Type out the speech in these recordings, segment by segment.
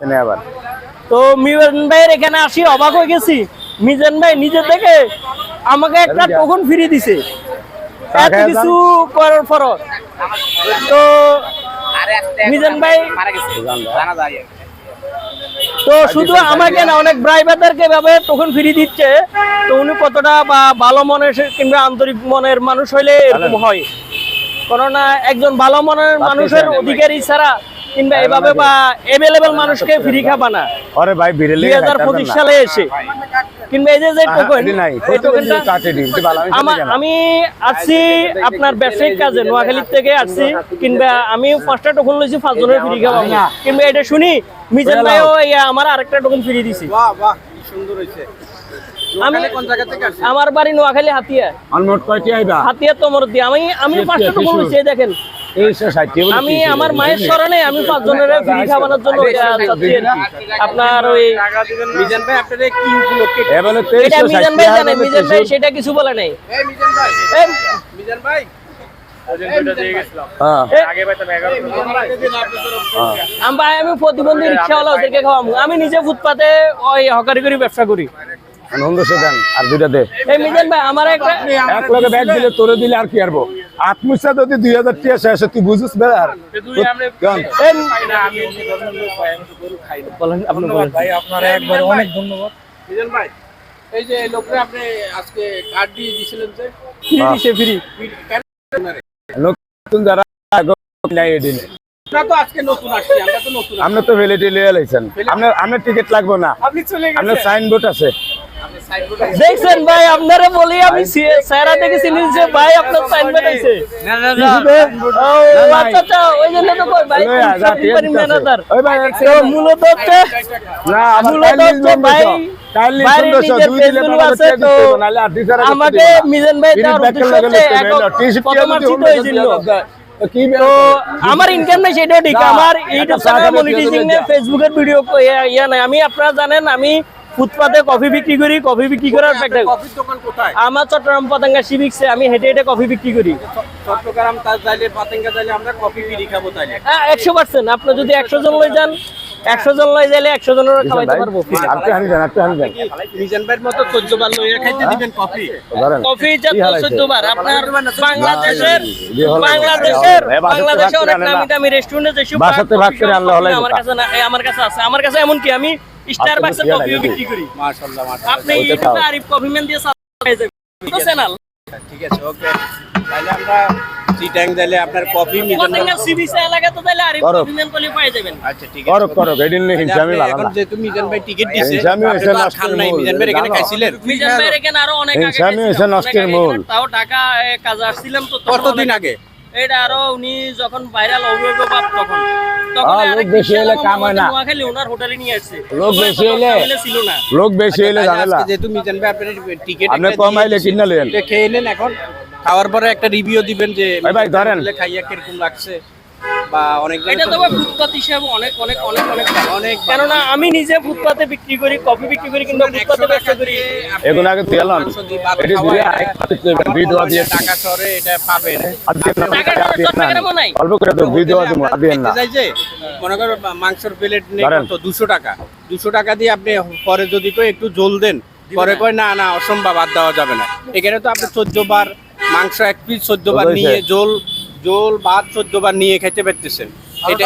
এনে আবার। তো মিজান ভাইয়ের এখানে আসি অবাক হয়ে গেছি। মিজান ভাই নিজে থেকে আমাকে একটা টোকন ফ্রি দিছে। এত কিছু করার পর তো মিজান ভাই তো শুধু আমাকে না অনেক ড্রাইভারদেরকে এভাবে টোকন ফ্রি দিচ্ছে। তো উনি কতটা বা ভালো মনের কিংবা আন্তরিক মনের মানুষ হইলে এরকম হয়। কেননা একজন ভালো মনের মানুষের অধিকারী ছাড়া কিংবা এভাবে বা এভেলেবেল মানুষকে ফ্রি খাবা না। আরে ভাই বিড়ে দুই লেগে হাজার খাইতে পঁচিশ পারবেন না। সালে এসে। কিংবা এই যে যে টোকেন এই টোকেনটা কাটে দিন আমি আসছি আপনার ব্যবসায়িক কাজে নোয়াখালীর থেকে আসছি কিংবা আমি পাঁচটা টোকন লইছি পাঁচজনের ফ্রি খাওয়াবো কিংবা এটা শুনি মিজান ভাইও ইয়া আমার আরেকটা টোকন ফ্রি দিছি। বাহ বাহ কি সুন্দর হয়েছে আমি কোন জায়গা থেকে আসছে আমার বাড়ি নোয়াখালী হাতিয়া। আর মোট কয়টি আইবা? হাতিয়া তোমর দিয়ে আমি আমি পাঁচটা টোকন লইছি দেখেন। আমি? আমার মায়ের স্মরণে আমি পাঁচজনের ফ্রি খাওয়ানোর জন্য। আপনার ওই মিজান ভাই আপনাদের কি উপলক্ষে? এটা মিজান ভাই জানে মিজান ভাই সেটা কিছু বলে নাই। মিজান ভাই। মিজান ভাই। এই, আমি প্রতিবন্ধী রিক্সাওয়ালা ওদেরকে খাওয়াবো আমি নিজে ফুটপাতে ওই হকারি করে ব্যবসা করি। দেন আর দুইটা দে। এই মিজান ভাই আমার একটা এক লগে ব্যাগ দিলে তোরে দিলে আর কি আরবো আত্মসা যদি দুই হাজার টিয়া শেষ তুই বুঝিস বেড়ার আপনারা একবার অনেক ধন্যবাদ। ভাই এই যে লোকরা আপনি আজকে কার্ড দিয়ে দিয়েছিলেন যে? ফ্রি দিছে ফ্রি। কেন নতুন যারা নাই এদিনে আমরা তো আজকে নতুন আসছি আমরা তো নতুন আসছি। আপনি তো ভ্যালিডি লিয়ে লাইছেন। আপনার আপনার টিকিট লাগবে না। আপনার সাইনবোর্ড আছে। দেখছেন ভাই আপনারা বলি আমি স্যারা যে ভাই আপনার সাইন বানাইছে আচ্ছা ওই জন্য তো ভাই। ম্যানেজার মূলত হচ্ছে মূলত হচ্ছে ভাই আমাকে। মিজান ভাই উদ্দেশ্য হচ্ছে আমার ইনকাম নাই সেটাও ঠিক। না, আমার ইউটিউব চ্যানেল মনিটাইজিং। ফেসবুকের ভিডিও ইয়া নাই। আমি আপনারা জানেন আমি ফুটপাতে কফি বিক্রি করি কফি বিক্রি করার কফির দোকান কোথায়? আমার চট্টগ্রাম পতাঙ্গা সিভিক্সে আমি হেঁটে হেঁটে কফি বিক্রি করি। চট্টগ্রাম তার যাইলে পাতেঙ্গা যাইলে আমরা কফি বিড়ি খাব তাইলে। হ্যাঁ একশো পার্সেন্ট আপনি যদি একশো জন লই যান একশো জন লই যাইলে একশো জনের খাওয়াইতে পারব। একটু একটু মিজান ভাইয়ের মতো চোদ্দ বার লইয়া খাইতে দিবেন কফি। কফি হালাইছে? চোদ্দ বার আপনার বাংলাদেশের বাংলাদেশের বাংলাদেশে অনেক দামি রেস্টুরেন্টে হলাই আমার কাছে আমার কাছে আছে। আমার কাছে এমন কি আমি স্টার আচ্ছা, বাক্সের কফিও বিক্রি করি? মাশাআল্লাহ মাশাআল্লাহ। আপনি ইউটিউবে আরিফ কফি ম্যান দিয়ে সাবস্ক্রাইব চ্যানেল ঠিক আছে ওকে। তাহলে আমরা চিটাং যাইলে আপনার কফি এলাকা তো তাহলে আরিফ কফি ম্যান বলে পেয়ে যাবেন। আচ্ছা ঠিক আছে আমি তাহলে ভালো এখন না। যেহেতু মিজান ভাই টিকিট দিছে নষ্টের নাই মূল, মিজান ভাই এখানে খাইছিলেন? মিজান ভাইয়ের এখানে আরও অনেক আগে গেছিলাম, নষ্টের মূল। তাও ঢাকা কাজে আসছিলাম তো কতদিন আগে? এটা আরও উনি যখন ভাইরাল অভিভাবক বাপ তখন তখন লোক বেশি হলে কাম হয় না। নোয়াখালী ওনার হোটেলে নিয়ে আসছে লোক বেশি হলে- ছিল না লোক বেশি হলে তাহলে ঝামেলা আজকে যেহেতু মিজান ভাই আপনার টিকিট আপনি কম কিনা লেন। খেয়ে নেন এখন খাওয়ার পরে একটা রিভিউ দিবেন যে ভাই, ভাই, ধরেন। খাইয়া কীরকম লাগছে বা অনেক এটা তো- তো ফুটপাত হিসাবে অনেক অনেক অনেক অনেক অনেক কেননা আমি নিজে ফুটপাতে বিক্রি করি কফি বিক্রি করি কিন্তু ফুটপাতে ব্যবসা করি। আগে দিয়ে এটি দিয়ে এটা- দিয়ে শহরে পাবেন। অল্প করে তো দিব আর না মনে করো মাংসের প্লেট নেই। কত? দুশো টাকা। দুশো টাকা দিয়ে আপনি পরে যদি কই একটু জল দেন পরে কয় না না অসম্ভব বাদ দেওয়া যাবে না। এখানে তো আপনি চোদ্দ বার মাংস এক পিস চোদ্দ বার নিয়ে জল জল ভাত চোদ্দ বার নিয়ে খেতে পারতেছেন। এটা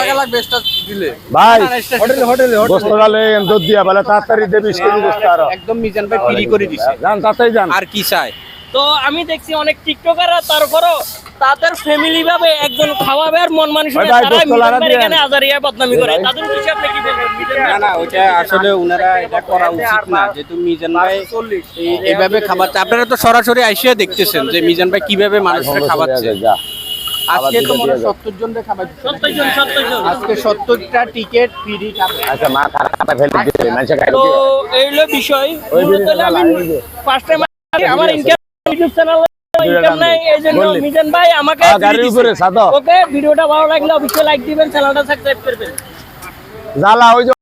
ভাই হোটেলে হোটেলে। গোস্তটা দুধ দিয়া বলে তাড়াতাড়ি দে বিশ কেজি গোস্ত আরও। একদম মিজান ভাই ফ্রি করে দিছে। যান তাড়াতাড়ি যান। আর কি চায়? তো আমি দেখছি অনেক টিকটকাররা তারপরও তাদের ফ্যামিলি ভাবে একজন খাওয়াবে আর মন মানুষ ভাই, ভাই, তারা গোস্ত মিজান লাড়া ভাইয়ের দিয়েন। এখানে আজারিয়া বদনামি করে। তাদের উদ্দেশ্যে আপনি কি বলবেন? না না ওইটা আসলে ওনারা এটা করা উচিত না যেহেতু মিজান ভাই এইভাবে খাবারটা আপনারা তো সরাসরি আইসিয়া দেখতেছেন যে মিজান ভাই কীভাবে মানুষকে খাওয়াচ্ছে। যা। আজকে তো মনে দিতে সত্তর জন খাবার সত্তর জন সত্তর জন। আজকে টিকিট ফ্রি খাবে আচ্ছা মা খারাপ ফেলে দিতে মানুষে খাই তো এই হলো বিষয়। মূলত আমি ফার্স্ট টাইম আমার ইনকাম ইউটিউব চ্যানেল ইনকাম নাই। মিজান ভাই আমাকে গাড়ির উপরে সাদা। ওকে ভিডিওটা ভালো লাগলে অবশ্যই লাইক দিবেন চ্যানেলটা সাবস্ক্রাইব করবেন। জ্বালা ওই যে